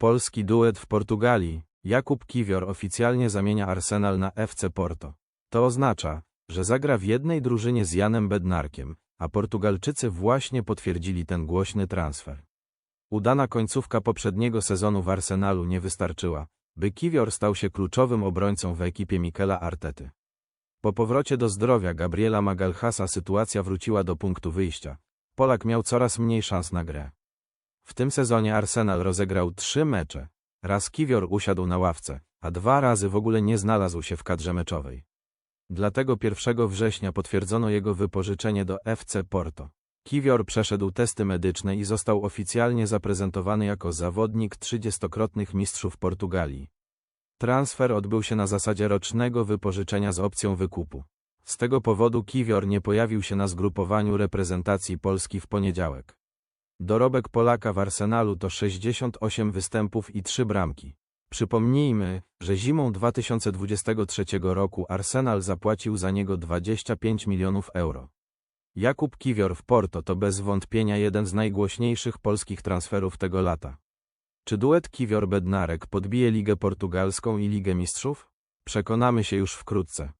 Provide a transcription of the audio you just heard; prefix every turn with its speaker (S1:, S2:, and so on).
S1: Polski duet w Portugalii. Jakub Kiwior oficjalnie zamienia Arsenal na FC Porto. To oznacza, że zagra w jednej drużynie z Janem Bednarkiem, a Portugalczycy właśnie potwierdzili ten głośny transfer. Udana końcówka poprzedniego sezonu w Arsenalu nie wystarczyła, by Kiwior stał się kluczowym obrońcą w ekipie Mikela Artety. Po powrocie do zdrowia Gabriela Magalhasa sytuacja wróciła do punktu wyjścia. Polak miał coraz mniej szans na grę. W tym sezonie Arsenal rozegrał trzy mecze. Raz Kiwior usiadł na ławce, a dwa razy w ogóle nie znalazł się w kadrze meczowej. Dlatego 1 września potwierdzono jego wypożyczenie do FC Porto. Kiwior przeszedł testy medyczne i został oficjalnie zaprezentowany jako zawodnik 30-krotnych mistrzów Portugalii. Transfer odbył się na zasadzie rocznego wypożyczenia z opcją wykupu. Z tego powodu Kiwior nie pojawił się na zgrupowaniu reprezentacji Polski w poniedziałek. Dorobek Polaka w Arsenalu to 68 występów i 3 bramki. Przypomnijmy, że zimą 2023 roku Arsenal zapłacił za niego 25 milionów euro. Jakub Kiwior w Porto to bez wątpienia jeden z najgłośniejszych polskich transferów tego lata. Czy duet Kiwior-Bednarek podbije Ligę Portugalską i Ligę Mistrzów? Przekonamy się już wkrótce.